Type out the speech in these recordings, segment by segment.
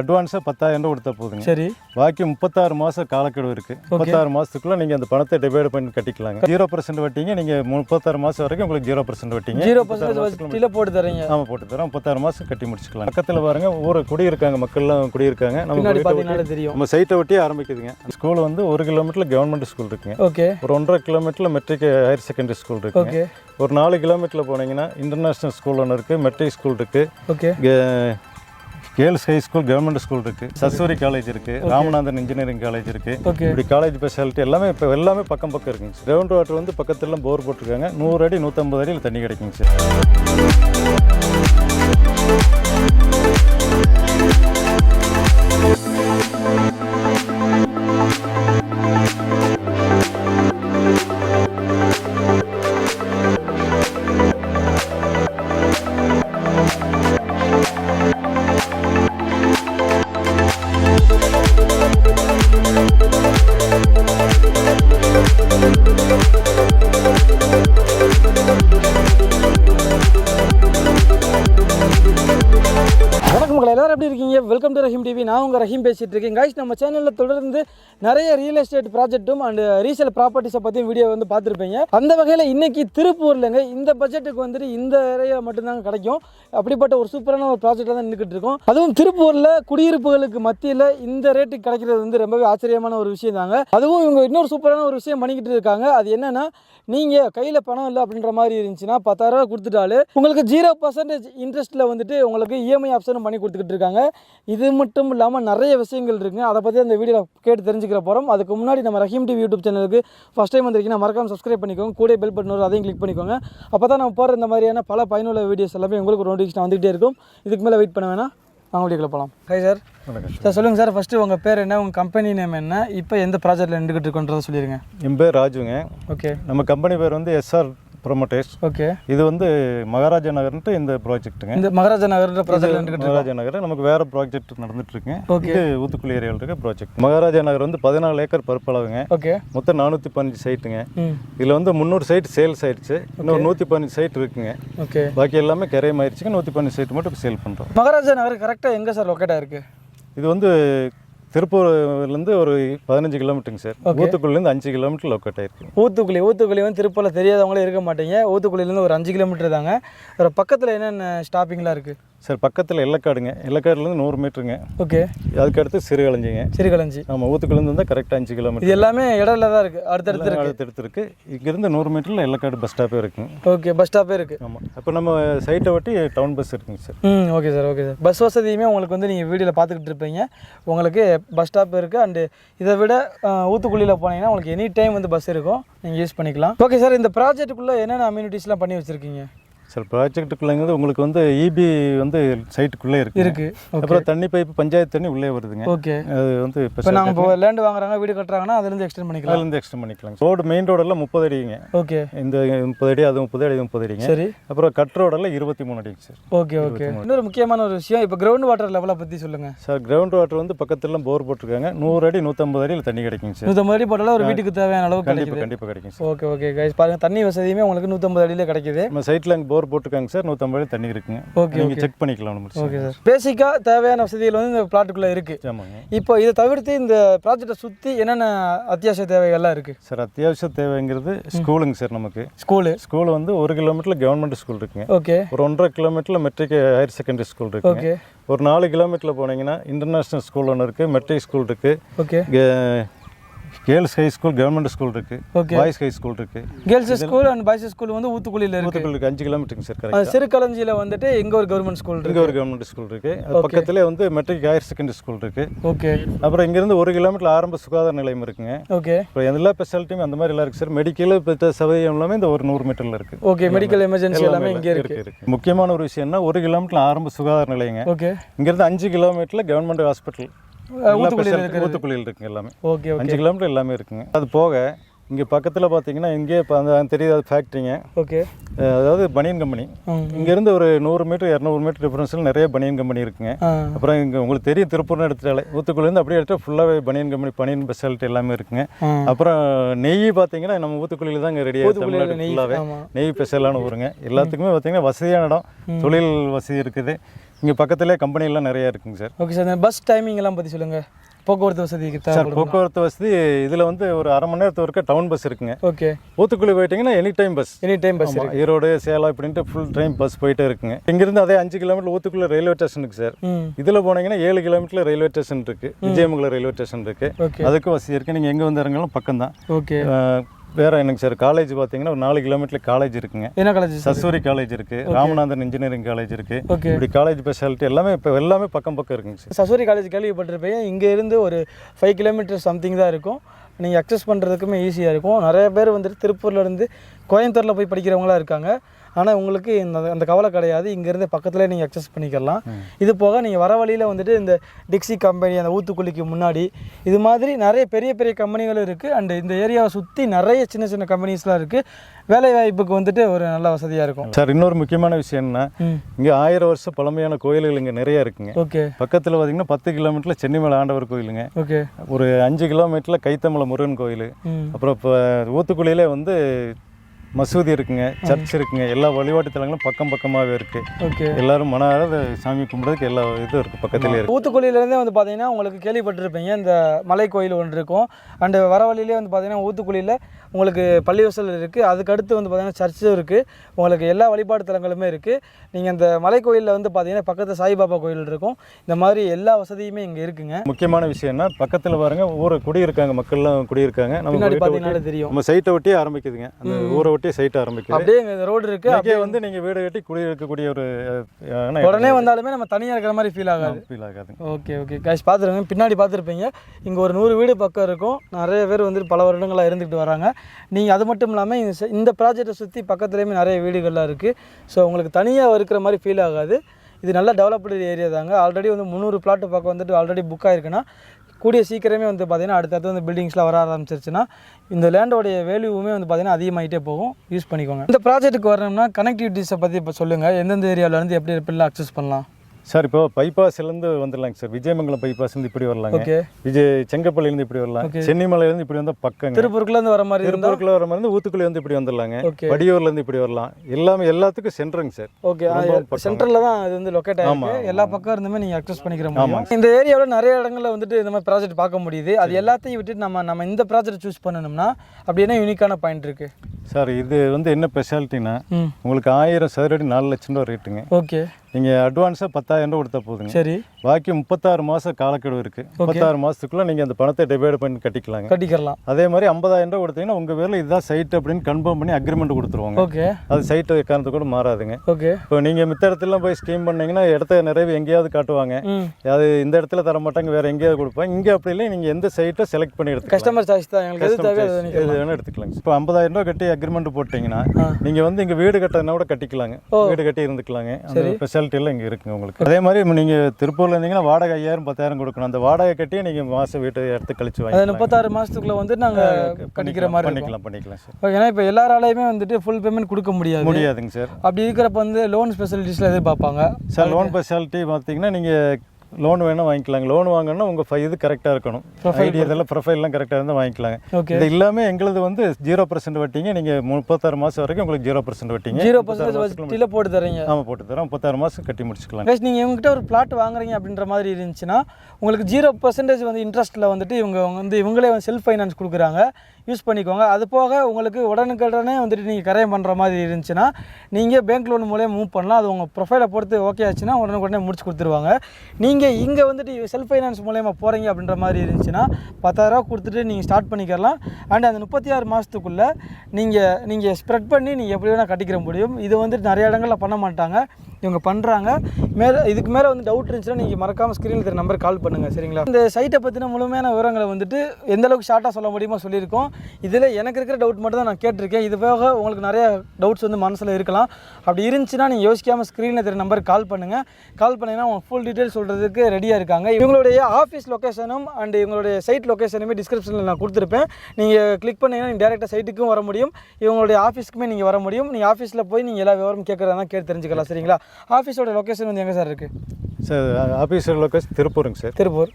அட்வான்ஸாக பத்தாயிரம் ரூபா கொடுத்தா போதுங்க. சரி. பாக்கி முப்பத்தாறு மாதம் காலக்கெடு இருக்குது முப்பத்தாறு மாதத்துக்குள்ளே நீங்கள் அந்த பணத்தை டிவைட் பண்ணி கட்டிக்கலாங்க. ஜீரோ பர்சன்ட் வட்டிங்க நீங்கள் முப்பத்தாறு மாதம் வரைக்கும் உங்களுக்கு ஜீரோ பர்சன்ட் வட்டிங்க. ஜீரோ வட்டியில் போட்டு தரீங்க. ஆமாம் போட்டு தரோம் முப்பத்தாறு மாதம் கட்டி முடிச்சுக்கலாம். பக்கத்தில் பாருங்க ஊர் குடியிருக்காங்க மக்கள்லாம் குடியிருக்காங்க. நம்ம தெரியும். நம்ம சைட்டை ஒட்டி ஆரம்பிக்குதுங்க. ஸ்கூல் வந்து ஒரு கிலோமீட்டரில் கவர்மெண்ட் ஸ்கூல் இருக்குங்க. ஓகே. ஒரு ஒன்றரை கிலோமீட்டரில் மெட்ரிக் ஹையர் செகண்டரி ஸ்கூல் இருக்குங்க. ஓகே. ஒரு நாலு கிலோமீட்டரில் போனீங்கன்னா இன்டர்நேஷ்னல் ஸ்கூல் ஒன்று இருக்குது மெட்ரிக் ஸ்கூல் இருக்குது okay. Girls high school government school இருக்குது சஸ்வரி காலேஜ் இருக்குது ராமநாதன் இன்ஜினியரிங் காலேஜ் இருக்குது ஓகே இப்படி காலேஜ் ஸ்பெஷாலிட்டி எல்லாமே இப்போ எல்லாமே பக்கம் பக்கம் இருக்குங்க சார். கிரவுண்ட் வாட்டர் வந்து பக்கத்துல போர் போட்டிருக்காங்க. நூறு அடி நூற்றம்பது அடியில் தண்ணி கிடைக்குங்க சார். இருக்கீங்க வெல்கம் டு ரஹீம் டிவி நான் உங்கள் ரஹீம் பேசிகிட்டு இருக்கேன். கைஸ் நம்ம சேனலில் தொடர்ந்து நிறைய ரியல் எஸ்டேட் ப்ராஜெக்ட்டும் அண்ட் ரீசேல் ப்ராப்பர்ட்டிஸை பற்றியும் வீடியோ வந்து பார்த்துருப்பீங்க. அந்த வகையில் இன்றைக்கி திருப்பூர்லங்க இந்த பட்ஜெட்டுக்கு வந்துட்டு இந்த ஏரியா மட்டும்தாங்க கிடைக்கும். அப்படிப்பட்ட ஒரு சூப்பரான ஒரு ப்ராஜெக்டாக தான் நின்றுக்கிட்டு இருக்கோம். அதுவும் திருப்பூரில் குடியிருப்புகளுக்கு மத்தியில் இந்த ரேட்டுக்கு கிடைக்கிறது வந்து ரொம்பவே ஆச்சரியமான ஒரு விஷயம் தாங்க. அதுவும் இவங்க இன்னொரு சூப்பரான ஒரு விஷயம் பண்ணிக்கிட்டு இருக்காங்க. அது என்னென்னா நீங்கள் கையில் பணம் இல்லை அப்படின்ற மாதிரி இருந்துச்சுன்னா பத்தாயிரரூவா கொடுத்துட்டாலே உங்களுக்கு ஜீரோ பர்சன்டேஜ் இன்ட்ரெஸ்ட்டில் வந்துட்டு உங்களுக்கு இஎம்ஐ ஆப்ஷனும் பண்ணி கொடுத்துக்கிட்டு இருக்காங்க. இது மட்டும் இல்லாமல் நிறைய விஷயங்கள் இருக்குங்க அதை பற்றி அந்த வீடியோவில் கேட்டு தெரிஞ்சுக்கிற போகிறோம் அதுக்கு முன்னாடி நம்ம ரஹீம் டிவி யூடியூப் சேனலுக்கு ஃபஸ்ட் டைம் வந்திருக்கீங்கன்னா மறக்காம சப்ஸ்கிரைப் பண்ணிக்கோங்க. கூட பெல் பட்டன் வரும் அதையும் கிளிக் பண்ணிக்கோங்க. அப்போ தான் நம்ம போகிற இந்த மாதிரியான பல பயனுள்ள வீடியோஸ் எல்லாமே உங்களுக்கு ஒரு நோட்டிஃபிகேஷன் வந்துகிட்டே இருக்கும். இதுக்கு மேலே வெயிட் பண்ண வேணாம். வாங்க வீடியோக்குள்ள போகலாம் ஹை சார் வணக்கம் சார் சார் சொல்லுங்கள் சார் ஃபஸ்ட்டு உங்கள் பேர் என்ன? உங்கள் கம்பெனி நேம் என்ன? இப்போ எந்த ப்ராஜெக்ட்டில் நின்றுக்கிட்டு இருக்கோன்றதை சொல்லிடுங்க என் பேர் ராஜுங்க. ஓகே நம்ம கம்பெனி பேர் வந்து எஸ்ஆர் ப்ரொமோட்டர்ஸ் ஓகே இது வந்து மகாராஜா நகர்ன்ட்டு இந்த ப்ராஜெக்ட்டுங்க இந்த மகாராஜா நகர்ன்ற ப்ராஜெக்ட் மகாராஜா நகர் நமக்கு வேற ப்ராஜெக்ட் நடந்துட்டு இருக்குங்க Okay. இது ஊத்துக்குளி ஏரியாவில் இருக்க ப்ராஜெக்ட் மகாராஜா நகர் வந்து பதினாலு ஏக்கர் பரப்பளவுங்க ஓகே மொத்தம் நானூற்றி பதினஞ்சு சைட்டுங்க இதில் வந்து முந்நூறு சைட் சேல்ஸ் ஆயிடுச்சு. இன்னும் நூற்றி பதினஞ்சு சைட் இருக்குங்க. ஓகே பாக்கி எல்லாமே கரையம் ஆயிடுச்சுங்க நூற்றி பதினஞ்சு சைட் மட்டும் சேல் பண்ணுறோம் மகாராஜா நகர் கரெக்டாக எங்கே சார் லொக்கேட்டாக இருக்குது இது வந்து திருப்பூர்லேருந்து ஒரு பதினஞ்சு கிலோமீட்டருங்க சார். ஊத்துக்குள்ளேருந்து அஞ்சு கிலோமீட்டர் லொக்கேட் ஆயிருக்கு. ஊத்துக்குழி ஊத்துக்குழி வந்து திருப்பூரில் தெரியாதவங்களே இருக்க மாட்டீங்க. ஊத்துக்குழியிலேருந்து ஒரு அஞ்சு கிலோமீட்டர் தாங்க. ஒரு பக்கத்தில் என்னென்ன ஸ்டாப்பிங்லாம் இருக்குது சார் பக்கத்தில் எல்லக்காடுங்க எல்லக்காடுலேருந்து நூறு மீட்டருங்க. ஓகே. அதுக்கு அடுத்து சிறுகலஞ்சிங்க சிறுகலஞ்சி ஆமாம் ஊத்துக்குள்ளேருந்து வந்தால் கரெக்டாக அஞ்சு இது கிலோமீட்டர் எல்லாமே இடத்துல தான் இருக்குது அடுத்தடுத்து இருக்கு. அடுத்தடுத்து இருக்கு. இங்கேருந்து நூறு மீட்டரில் எல்லக்காடு பஸ் ஸ்டாப்பே இருக்குங்க ஓகே பஸ் ஸ்டாப்பே இருக்குது ஆமாம் அப்போ நம்ம சைட்டை ஒட்டி டவுன் பஸ் இருக்குங்க சார். ம் okay sir okay sir. Bus வசதியுமே உங்களுக்கு வந்து நீங்கள் வீடியோவில் பார்த்துக்கிட்டு இருப்பீங்க. உங்களுக்கு பஸ் ஸ்டாப் இருக்குது அண்டு இதை விட ஊத்துக்குழியில் போனீங்கன்னா உங்களுக்கு எனி டைம் வந்து பஸ் இருக்கும். நீங்கள் யூஸ் பண்ணிக்கலாம். ஓகே சார் இந்த ப்ராஜெக்ட்டுக்குள்ளே என்னென்ன அம்யூனிட்டிஸ்லாம் பண்ணி வச்சுருக்கீங்க? சார் ப்ராஜெக்ட்டுக்குள்ளேங்கிறது உங்களுக்கு வந்து இபி வந்து சைட்டுக்குள்ளே இருக்கு. இருக்குது அப்புறம் தண்ணி பைப்பு பஞ்சாயத்து தண்ணி உள்ளே வருதுங்க. ஓகே அது வந்து இப்போ நாங்கள் இப்போ லேண்ட் வாங்குறாங்க வீடு கட்டுறாங்கன்னா அதுலேருந்து எக்ஸ்டெண்ட் பண்ணிக்கலாம். அதுலேருந்து எக்ஸ்டெண்ட் பண்ணிக்கலாம் ரோடு மெயின் ரோடெல்லாம் முப்பது அடிங்க. ஓகே இந்த முப்பது அடி அது முப்பது அடி முப்பது அடிங்க. சரி. அப்புறம் கட் ரோடெல்லாம் இருபத்தி மூணு அடிங்க சார். ஓகே ஓகே இன்னொரு முக்கியமான ஒரு விஷயம் இப்போ கிரவுண்ட் வாட்டர் லெவலை பற்றி சொல்லுங்கள் சார் கிரவுண்ட் வாட்டர் வந்து பக்கத்துலாம் போர் போட்டிருக்காங்க. நூறு அடி நூற்றம்பது அடியில் தண்ணி கிடைக்குங்க சார். நூற்றம்பது அடி போட்டாலும் ஒரு வீட்டுக்கு தேவையான அளவுக்கு கண்டிப்பாக கண்டிப்பாக கிடைக்கும் சார். ஓகே ஓகே கைஸ் பாருங்கள் தண்ணி வசதியுமே உங்களுக்கு நூற்றம்பது அடியில் கிடைக்குது. நம்ம சைட்டில் அங்கே போர் போட்டிருக்காங்க சார். நூற்றம்பது தண்ணி இருக்குங்க. ஓகே நீங்கள் செக் பண்ணிக்கலாம் ஓகே சார். பேசிக்காக தேவையான வசதிகள் வந்து இந்த பிளாட்டுக்குள்ளே இருக்குது. ஆமாங்க. இப்போ இதை தவிர்த்து இந்த ப்ராஜெக்டை சுற்றி என்னென்ன அத்தியாவசிய தேவைகள்லாம் இருக்குது சார் அத்தியாவசிய தேவைங்கிறது ஸ்கூலுங்க சார் நமக்கு. ஸ்கூலு ஸ்கூல் வந்து ஒரு கிலோமீட்டரில் கவர்மெண்ட் ஸ்கூல் இருக்குங்க. ஓகே ஒரு ஒன்றரை கிலோமீட்டரில் மெட்ரிக் ஹையர் செகண்டரி ஸ்கூல் இருக்குங்க. ஓகே ஒரு நாலு கிலோமீட்டரில் போனீங்கன்னா இன்டர்நேஷ்னல் ஸ்கூல் ஒன்று இருக்குது மெட்ரிக் ஸ்கூல் இருக்குது okay girls high school government school இருக்குது Okay. பாய்ஸ் ஹை ஸ்கூல் இருக்குது girls school and boys school வந்து ஊத்துக்குழியில் இருக்குது ஊத்துக்குள்ளுக்கு அஞ்சு கிலோமீட்டருங்க சார் சிறுகளஞ்சியில் வந்துட்டு எங்கே ஒரு கவர்மெண்ட் ஸ்கூல் இங்கே இருக்கு. ஒரு கவர்மெண்ட் ஸ்கூல் இருக்குது அது பக்கத்துலேயே வந்து மெட்ரிக் ஹையர் செகண்டரி ஸ்கூல் இருக்குது ஓகே அப்புறம் இங்கேருந்து ஒரு கிலோமீட்டர் ஆரம்ப சுகாதார நிலையம் இருக்குங்க. ஓகே இப்போ எல்லா ஸ்பெஷாலிட்டியும் அந்த மாதிரி எல்லாம் இருக்குது சார் மெடிக்கல் இப்போ சதவீதம் எல்லாமே இந்த ஒரு நூறு மீட்டரில் இருக்குது ஓகே மெடிக்கல் எமர்ஜென்சி எல்லாமே இங்கே இருக்கு. இருக்கு இருக்கு. முக்கியமான ஒரு விஷயம்னா ஒரு கிலோமீட்டர் ஆரம்ப சுகாதார நிலையங்க. ஓகே இங்கேருந்து அஞ்சு கிலோமீட்டரில் கவர்மெண்ட் ஹாஸ்பிட்டல் ஊத்துக்குழியில் ஊத்துக்குழியில் இருக்குங்க எல்லாமே. ஓகே அஞ்சு கிலோமீட்டர் எல்லாமே இருக்குங்க. அது போக இங்கே பக்கத்தில் பார்த்தீங்கன்னா இங்கே இப்போ அந்த தெரியாத ஃபேக்ட்ரிங்க ஓகே. அதாவது பனியன் கம்பெனி. இங்கேருந்து ஒரு நூறு மீட்டர் இரநூறு மீட்டர் டிஃபரன்ஸில் நிறைய பனியன் கம்பெனி இருக்குங்க. அப்புறம் இங்கே உங்களுக்கு தெரியும் திருப்பூர்னு எடுத்துட்டாலே. ஊத்துக்குள்ளேருந்து அப்படியே எடுத்தால் ஃபுல்லாகவே பனியன் கம்பெனி பனியன் ஸ்பெஷாலிட்டி எல்லாமே இருக்குங்க. அப்புறம் நெய் பார்த்தீங்கன்னா நம்ம ஊத்துக்குழியில் தாங்க ரெடியாக தமிழ்நாடு ஃபுல்லாகவே. நெய் ஸ்பெஷலான ஊருங்க. எல்லாத்துக்குமே பார்த்தீங்கன்னா வசதியான இடம். தொழில் வசதி இருக்குது. இங்கே பக்கத்துலேயே கம்பெனிலாம் நிறைய இருக்குங்க sir. Okay sir bus timing எல்லாம் பற்றி சொல்லுங்கள் போக்குவரத்து வசதிக்கு சார் போக்குவரத்து வசதி இதில் வந்து ஒரு அரை மணி நேரத்து வரைக்கும் டவுன் பஸ் இருக்குங்க. ஓகே ஊத்துக்குழி போயிட்டீங்கன்னா any time bus any time bus Erode Salem இப்படின்ட்டு ஃபுல் டைம் பஸ் போயிட்டே இருக்குங்க. இங்கேருந்து அதே அஞ்சு கிலோமீட்டர் ஊத்துக்குள்ள ரயில்வே ஸ்டேஷன் இருக்கு சார். இதில் போனீங்கன்னா ஏழு கிலோமீட்டர் ரயில்வே ஸ்டேஷன் இருக்கு. விஜயமங்கலம் ரயில்வே ஸ்டேஷன் இருக்கு. அதுக்கும் வசதி இருக்கு. நீங்கள் எங்கே வந்து இறங்கினாலும் பக்கம் தான் ஓகே வேற என்னங்க சார் காலேஜ் பார்த்தீங்கன்னா ஒரு நாலு கிலோமீட்டர் காலேஜ் இருக்குங்க. என்ன காலேஜ் சார்? சசூரி காலேஜ் இருக்கு ராமநாதன் இன்ஜினியரிங் காலேஜ் இருக்கு. ஓகே. இப்படி காலேஜ் ஸ்பெஷாலிட்டி எல்லாமே இப்போ எல்லாமே பக்கம் பக்கம் இருக்குங்க சார். சசூரி காலேஜ் கேள்விப்பட்டிருப்பேன் இங்கே இருந்து ஒரு ஃபைவ் கிலோமீட்டர் சம்திங் தான் இருக்கும். நீங்கள் அக்சஸ் பண்ணுறதுக்குமே ஈஸியாக இருக்கும். நிறைய பேர் வந்துட்டு திருப்பூர்ல இருந்து கோயம்புத்தூரில் போய் படிக்கிறவங்களாம் இருக்காங்க. ஆனால் உங்களுக்கு இந்த அந்த கவலை கிடையாது. இங்கேருந்து பக்கத்துலேயே நீங்கள் அக்சஸ் பண்ணிக்கலாம். இது போக நீங்கள் வர வழியில் வந்துட்டு இந்த டிக்ஸி கம்பெனி அந்த ஊத்துக்குழிக்கு முன்னாடி இது மாதிரி நிறைய பெரிய பெரிய கம்பெனிகளும் இருக்குது அண்ட் இந்த ஏரியாவை சுற்றி நிறைய சின்ன சின்ன கம்பெனிஸ்லாம் இருக்குது வேலை வாய்ப்புக்கு வந்துட்டு ஒரு நல்ல வசதியாக இருக்கும். சார் இன்னொரு முக்கியமான விஷயம் என்ன இங்கே ஆயிரம் வருஷம் பழமையான கோயில்கள் இங்கே நிறைய இருக்குங்க. ஓகே. பக்கத்தில் பார்த்தீங்கன்னா பத்து கிலோமீட்டரில் சென்னிமலை ஆண்டவர் கோயிலுங்க. ஓகே. ஒரு அஞ்சு கிலோமீட்டரில் கைத்தமலை முருகன் கோயில். அப்புறம் இப்போ ஊத்துக்குழியிலே வந்து மசூதி இருக்குங்க சர்ச் இருக்குங்க. எல்லா வழிபாட்டு தலங்களும் பக்கம் பக்கமாகவே இருக்கு. ஓகே. எல்லாரும் மனார சாமி கும்பிட்றதுக்கு எல்லா இதுவும் இருக்குது பக்கத்துலேயே இருக்கு. ஊத்துக்குழியிலேருந்தே வந்து பார்த்தீங்கன்னா உங்களுக்கு கேள்விப்பட்டிருப்பீங்க இந்த மலை கோயில் ஒன்று இருக்கும். அண்டு வர வழியிலே வந்து பார்த்தீங்கன்னா ஊத்துக்குழியில் உங்களுக்கு பள்ளிவாசல் இருக்குது அதுக்கு அடுத்து வந்து பார்த்தீங்கன்னா சர்ச்சும் இருக்குது உங்களுக்கு எல்லா வழிபாடு தலங்களுமே இருக்குது நீங்கள் இந்த மலை கோயிலில் வந்து பார்த்தீங்கன்னா பக்கத்தில் சாய்பாபா கோயில் இருக்கும். இந்த மாதிரி எல்லா வசதியுமே இங்கே இருக்குங்க. முக்கியமான விஷயம் என்ன பக்கத்தில் பாருங்க ஊரை குடியிருக்காங்க மக்கள்லாம் குடியிருக்காங்க. நம்ம பார்த்தீங்கன்னாலே தெரியும். நம்ம சைட்டை ஒட்டி ஆரம்பிக்குதுங்க. அந்த ஊரை ஒட்டி சைட்டை ஆரம்பிக்குது. அப்படியே இங்கே ரோடு இருக்குது இங்கே வந்து நீங்கள் வீடு கட்டி குடியிருக்கக்கூடிய ஒரு உடனே வந்தாலுமே நம்ம தனியாக இருக்கிற மாதிரி ஃபீல் ஆகாது. ஃபீல் ஆகாதுங்க. ஓகே ஓகே காய்ஸ் பார்த்துருங்க. பின்னாடி பார்த்துருப்பீங்க. இங்கே ஒரு நூறு வீடு பக்கம் இருக்கும். நிறைய பேர் வந்துட்டு பல வருடங்களாக இருந்துக்கிட்டு வராங்க. நீங்கள் அது மட்டும் இல்லாமல் இந்த இந்த ப்ராஜெக்டை சுற்றி பக்கத்துலேயுமே நிறைய வீடுகள்லாம் இருக்குது ஸோ உங்களுக்கு தனியாக இருக்கிற மாதிரி ஃபீல் ஆகாது. இது நல்ல டெவலப்டு ஏரியா தாங்க. ஆல்ரெடி வந்து முந்நூறு பிளாட்டு பக்கம் வந்துட்டு ஆல்ரெடி புக் ஆயிருக்குன்னா கூடிய சீக்கிரமே வந்து பார்த்தீங்கன்னா அடுத்தடுத்து வந்து பில்டிங்ஸ்லாம் வர ஆரம்பிச்சிருச்சுன்னா இந்த லேண்டோடைய வேல்யூவுமே வந்து பார்த்தீங்கன்னா அதிகமாகிட்டே போகும். யூஸ் பண்ணிக்கோங்க. இந்த ப்ராஜெக்ட்டுக்கு வரணும்னா கனெக்டிவிட்டிஸை பற்றி இப்போ சொல்லுங்கள் எந்தெந்த ஏரியாவிலேருந்து எப்படி எப்படிலாம் அக்சஸ் பண்ணலாம். சார் இப்போ பைபாஸ்லேருந்து வந்துடலாங்க சார். விஜயமங்கலம் bypass-ல இப்படி வரலாங்க. ஓகே. விஜய் செங்கப்பள்ளிலேருந்து இப்படி வரலாம். சென்னிமலையிலேருந்து இப்படி வந்தால் பக்கங்க. திருப்பூருக்குலேருந்து வர மாதிரி திருப்பூருக்குள்ள வர மாதிரி ஊத்துக்குள்ளி வந்து இப்படி வந்துடலாங்க. வடியூர்லேருந்து இப்படி வரலாம். எல்லாமே எல்லாத்துக்கும் சென்றுங்க சார். ஓகே. பக்கம். சென்டரில் தான் இது வந்து லொக்கேட் ஆகிருக்கு எல்லா பக்கம் இருந்துமே நீங்கள் அக்சஸ் பண்ணிக்கிற முடியும். இந்த ஏரியாவில் நிறைய இடங்கள்ல வந்துட்டு இந்த மாதிரி ப்ராஜெக்ட் பார்க்க முடியுது. அது எல்லாத்தையும் விட்டுட்டு நம்ம நம்ம இந்த ப்ராஜெக்ட் சூஸ் பண்ணணும்னா அப்படி என்ன யூனிக்கான பாயிண்ட் இருக்கு? சார் இது வந்து என்ன ஸ்பெஷாலிட்டினா உங்களுக்கு ஆயிரம் சதுரடி நாலு லட்சம் ரூபா ரேட்டுங்க ஓகே. நீங்கள் அட்வான்ஸாக பத்தாயிரம் ரூபா கொடுத்தா போதுங்க. சரி. பாக்கி முப்பத்தாறு மாதம் காலக்கெடு இருக்குது முப்பத்தாறு மாதத்துக்குள்ளே நீங்கள் அந்த பணத்தை டிவைட் பண்ணி கட்டிக்கலாங்க. கட்டிக்கிறலாம். அதே மாதிரி ஐம்பதாயிரம் ரூபா கொடுத்தீங்கன்னா உங்கள் பேரில் இதுதான் சைட் அப்படின்னு கன்ஃபார்ம் பண்ணி அக்ரிமெண்ட் கொடுத்துருவாங்க. ஓகே. அது சைட்டு காரணத்து கூட மாறாதுங்க. ஓகே. இப்போ நீங்கள் மித்த இடத்துலாம் போய் ஸ்கீம் பண்ணீங்கன்னா இடத்த நிறைய எங்கேயாவது காட்டுவாங்க. அது இந்த இடத்துல தர மாட்டாங்க வேற எங்கேயாவது கொடுப்பாங்க. இங்கே அப்படி இல்லை நீங்கள் எந்த சைட்டை செலக்ட் பண்ணி எடுத்துக்கலாம். கஸ்டமர் சாய்ஸ் தான். எங்களுக்கு எது தேவையோ அதை எது வேணா எடுத்துக்கலாங்க. இப்போ ஐம்பதாயிரம் ரூபா கட்டி அக்ரிமெண்ட் போட்டிங்கன்னா. நீங்கள் வந்து இங்கே வீடு கட்டினா கூட கட்டிக்கலாங்க. வீடு கட்டி இருந்துக்கலாங்க. அந்த ஃபெசிலிட்டி எல்லாம் இங்கே இருக்குங்க உங்களுக்கு. அதே மாதிரி நீங்கள் திருப்பூர்ல இருந்தீங்கன்னா வாடகை ஐயாயிரம் பத்தாயிரம் கொடுக்கணும். அந்த வாடகை கட்டி நீங்கள் மாதம் வீட்டை எடுத்து கழிச்சு வாங்கிக்கலாம். முப்பத்தாறு மாதத்துக்குள்ள வந்து நாங்கள் கட்டிக்கிற மாதிரி பண்ணிக்கலாம் பண்ணிக்கலாம் சார். ஏன்னா இப்போ எல்லாராலையுமே வந்துட்டு ஃபுல் பேமெண்ட் கொடுக்க முடியாது. முடியாதுங்க சார். அப்படி இருக்கிறப்ப வந்து லோன் ஸ்பெசிலிட்டிஸ்ல எதிர்பார்ப்பாங்க. சார் லோன் ஸ்பெஷாலிட்டி பார்த்தீங்கன்னா நீங்கள் லோன் வேணால் வாங்கிக்கலாங்க. லோன் வாங்கணும்னா உங்கள் இது கரெக்டாக இருக்கணும். ஐடி இதெல்லாம் ப்ரொஃபைல்லாம் கரெக்டாக இருந்தால் வாங்கிக்கலாங்க. இது எல்லாமே எங்களுது வந்து ஜீரோ பர்சன்ட் வட்டிங்க. நீங்கள் முப்பத்தாறு மாதம் வரைக்கும் உங்களுக்கு ஜீரோ பர்சன்ட் வட்டிங்க. ஜீரோ பர்சன்டேஜ் வட்டியில் போட்டு தரீங்க. ஆமாம் போட்டு தரோம் முப்பத்தாறு மாதம் கட்டி முடிச்சுக்கலாம் கைஸ் நீங்கள் இவங்ககிட்ட ஒரு பிளாட் வாங்குறீங்க அப்படின்ற மாதிரி இருந்துச்சுன்னா உங்களுக்கு ஜீரோ பர்சன்டேஜ் வந்து இன்ட்ரெஸ்ட்டில் வந்துட்டு இவங்க வந்து இவங்களே வந்து செல்ஃப் ஃபைனான்ஸ் கொடுக்குறாங்க. யூஸ் பண்ணிக்கோங்க. அது போக உங்களுக்கு உடனுக்குடனே வந்துட்டு நீங்கள் கரையம் பண்ணுற மாதிரி இருந்துச்சுன்னா நீங்கள் பேங்க் லோன் மூலியம் மூவ் பண்ணலாம். அது உங்கள் ப்ரொஃபைலை பொறுத்து ஓகே ஆச்சுன்னா உடனுக்குடனே முடிச்சு கொடுத்துருவாங்க. நீங்கள் இங்கே வந்துட்டு செல்ஃப் ஃபைனான்ஸ் மூலயமா போகிறீங்க அப்படின்ற மாதிரி இருந்துச்சுன்னா பத்தாயிரரூவா கொடுத்துட்டு நீங்கள் ஸ்டார்ட் பண்ணிக்கலாம். அண்ட் அந்த முப்பத்தி ஆறு மாதத்துக்குள்ளே நீங்கள் நீங்கள் ஸ்ப்ரெட் பண்ணி நீங்கள் எப்படி வேணால் கட்டிக்கிற முடியும். இது வந்துட்டு நிறைய இடங்களில் பண்ண மாட்டாங்க. இவங்க பண்ணுறாங்க மேலே இதுக்கு மேலே வந்து டவுட் இருந்துச்சுன்னா நீங்கள் மறக்காமல் ஸ்க்ரீனில் இருக்கிற நம்பர் கால் பண்ணுங்கள் சரிங்களா? இந்த சைட்டை பற்றின முழுமையான விவரங்களை வந்துட்டு எந்த அளவுக்கு ஷார்ட்டாக சொல்ல முடியுமோ சொல்லியிருக்கோம். இதில் எனக்கு இருக்கிற டவுட் மட்டும் தான் நான் கேட்டிருக்கேன். இது போக உங்களுக்கு நிறைய டவுட்ஸ் வந்து மனசில் இருக்கலாம். அப்படி இருந்துச்சுன்னா நீங்கள் யோசிக்காமல் ஸ்க்ரீனில் இருக்கிற நம்பர் கால் பண்ணுங்கள் கால் பண்ணிங்கன்னா அவங்க ஃபுல் டீட்டெயில் சொல்கிறதுக்கு ரெடியாக இருக்காங்க. இவங்களுடைய ஆஃபீஸ் லொக்கேஷனும் அண்ட் இவங்களுடைய சைட் லொக்கேஷனுமே டிஸ்கிரிப்ஷனில் நான் கொடுத்துருப்பேன். நீங்கள் கிளிக் பண்ணீங்கன்னா நீங்கள் டேரெக்டாக சைட்டுக்கும் வர முடியும். இவங்களுடைய ஆஃபீஸ்க்குமே நீங்கள் வர முடியும். நீங்கள் ஆஃபீஸில் போய் நீங்கள் எல்லா விவரமும் கேட்குறதா கேட்டு தெரிஞ்சுக்கலாம் சரிங்களா? ஆஃபீஸோட லொக்கேஷன் வந்து எங்கே சார் இருக்குது சார் ஆஃபீஸர் லொக்கேஷன் திருப்பூருங்க சார். திருப்பூர்.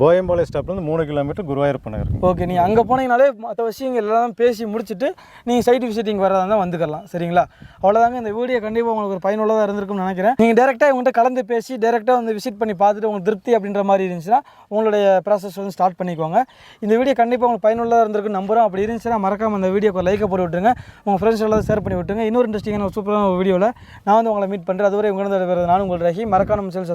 போயம்பாளைய ஸ்டாப்லேருந்து மூணு கிலோமீட்டர் குருவாயூரப்ப நகருங்க ஓகே நீங்கள் அங்கே போனீங்கனாலே மற்ற விஷயங்கள் எல்லாம் பேசி முடிச்சுட்டு நீங்கள் சைட் விசிட்டிங் வரதா இருந்தால் வந்துக்கலாம் சரிங்களா? அவ்வளோதாங்க இந்த வீடியோ கண்டிப்பாக உங்களுக்கு ஒரு பயனுள்ளதாக இருந்திருக்கும்னு நினைக்கிறேன். நீங்கள் டேரெக்டாக இவங்ககிட்ட கலந்து பேசி டேரெக்டாக வந்து விசிட் பண்ணி பார்த்துட்டு உங்களுக்கு திருப்தி அப்படின்ற மாதிரி இருந்துச்சுன்னா உங்களுடைய ப்ராசஸ் வந்து ஸ்டார்ட் பண்ணிக்கோங்க. இந்த வீடியோ கண்டிப்பாக உங்களுக்கு பயனுள்ளதாக இருந்திருக்கும் நம்புறோம் அப்படி இருந்துச்சுன்னா மறக்காம இந்த வீடியோக்கு லைக்கை போட்டு விட்டுருங்க. உங்கள் ஃப்ரெண்ட்ஸ் எல்லாம் ஷேர் பண்ணி விட்டுருங்க. இன்னொரு இன்ட்ரெஸ்டிங்கான சூப்பரான வீடியோவில் நான் வந்து உங்களை மீட் பண்ணுறேன் அதுவரை உங்களோட நானும் உங்கள் ரஹி மறக்காம சேனல்